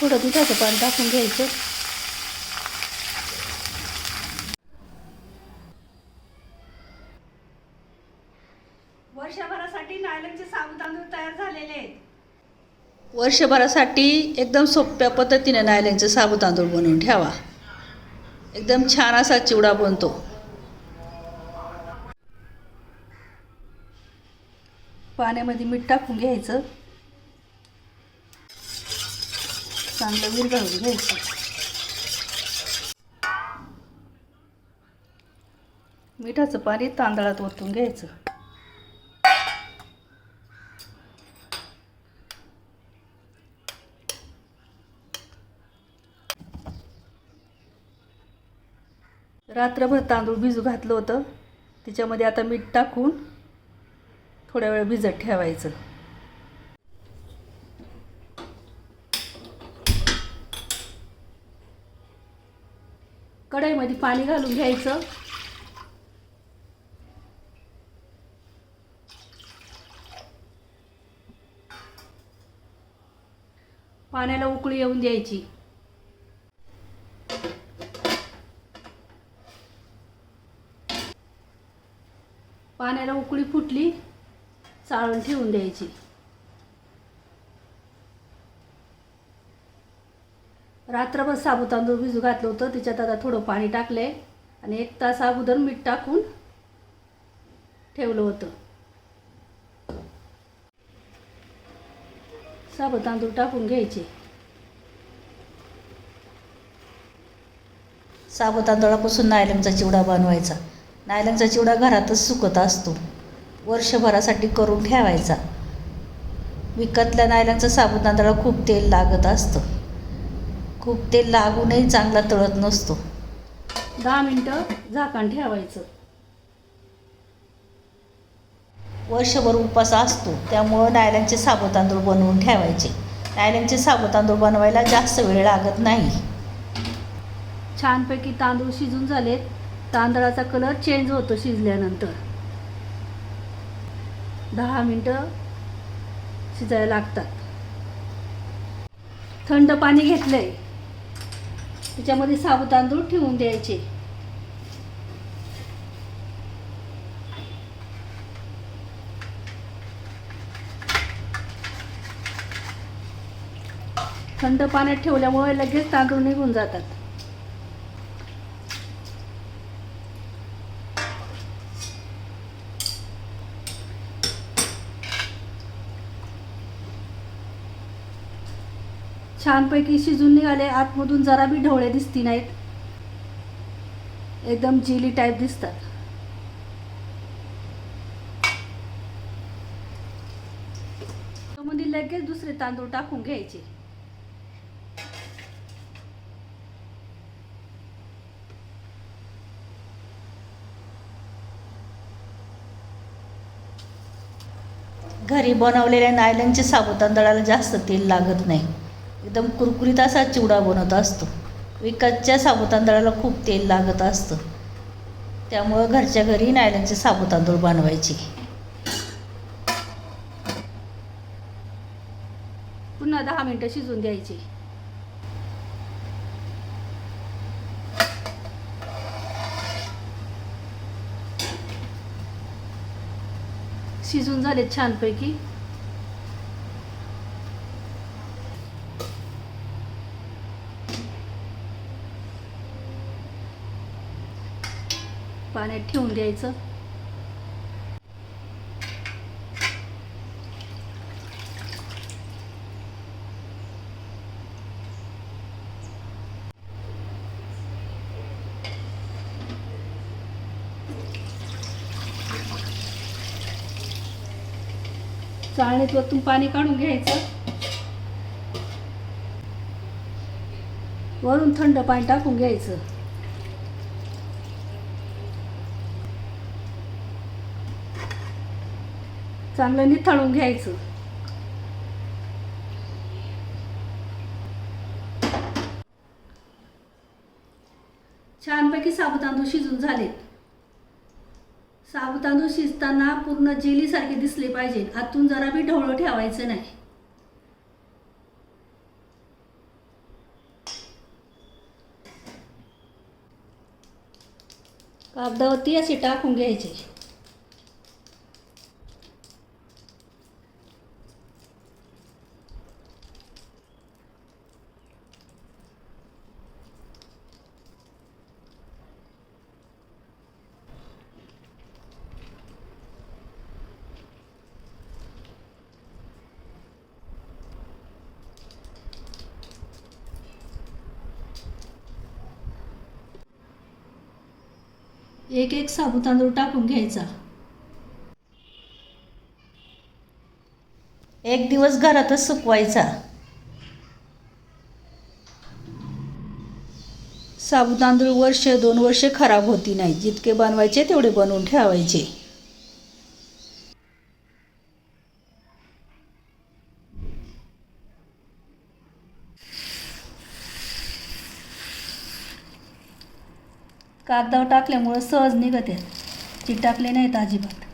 थोडं दुधाचं पाणी टाकून घ्यायचं? वर्षभरासाठी नायलनचे साबू तांदूळ तयार झालेले आहेत. वर्षभरासाठी एकदम सोप्या पद्धतीने नायलनचे साबू तांदूळ बनवून ठेवा. एकदम छान असा चिवडा बनतो. पाण्यामध्ये मीठ टाकून घ्यायचं. चांगलं विरघळून घ्यायचं मिठाचं पाणी तांदळात ओतून घ्यायचं. रात्रभर तांदूळ भिजू घातलं होतं. त्याच्यामध्ये आता मीठ टाकून थोड्या वेळ भिजत ठेवायचं. कढईमध्ये पाणी घालून घ्यायचं. पाण्याला उकळी येऊन द्यायची. पाण्याला उकळी फुटली चाळून ठेवून द्यायची. रात्रभर साबू तांदूळ भिजू घातलं होतं. त्याच्यात आता थोडं पाणी टाकलं आहे आणि एक तास अगोदर मीठ टाकून ठेवलं होतं. साबू तांदूळ टाकून घ्यायचे. साबू तांदळापासून नायलमचा चिवडा बनवायचा. नायलनचा चिवडा घरातच सुकत असतो. वर्षभरासाठी करून ठेवायचा. विकतल्या नायलमचा साबू तांदळा खूप तेल लागत असतं. खूप तेल लागूनही चांगला तळत नसतो. दहा मिनटं झाकण ठेवायचं. वर्षभर उपास असतो त्यामुळं नायलनचे साबुतांदूळ बनवून ठेवायचे. नायलनचे साबुतांदूळ बनवायला जास्त वेळ लागत नाही. छानपैकी तांदूळ शिजून झालेत. तांदळाचा कलर चेंज होतो शिजल्यानंतर. दहा मिनटं शिजायला लागतात. थंड पाणी घेतलंय. त्याच्यामध्ये साबू तांदूळ ठेवून द्यायचे. थंड पाण्यात ठेवल्यामुळे लगेच तांदूळ निघून जातात. छानपैकी शिजून निघाले. आतमधून जरा बी ढवळे दिसती नाहीत. एकदम जिली टाईप दिसतात. त्यामध्ये लगेच दुसरे तांदूळ टाकून घ्यायचे. घरी बनवलेल्या नायलनचे साबुतांदळाला जास्त तेल लागत नाही. एकदम कुरकुरीत असा चिवडा बनवत असतो. विकतच्या साबुतांदळाला खूप तेल लागत असतं. त्यामुळं घरच्या घरी नायलनचे साबुतांदूळ बनवायचे. पुन्हा दहा मिनटं शिजून द्यायचे शिजून झाले छानपैकी. पाण्यात ठेवून द्यायचं. चाळणीत वरतून पाणी काढून घ्यायचं. वरून थंड पाणी टाकून घ्यायचं. चांगलं निथळून घ्यायचं. छानपैकी साबू तांदूळ शिजून झालेत. साबू तांदूळ शिजताना पूर्ण जेलीसारखे दिसले पाहिजेत. आतून जरा बी ढवळं ठेवायचं नाही. कागदावरती असे टाकून घ्यायचे. एक एक साबू तांदूळ टाकून घ्यायचा. एक दिवस घरातच सुकवायचा. साबू तांदूळ वर्ष दोन वर्ष खराब होती नाही. जितके बनवायचे तेवढे बनवून ठेवायचे. कागदावर टाकल्यामुळं सहज निघत आहेत. चिटाकले नाहीत अजिबात.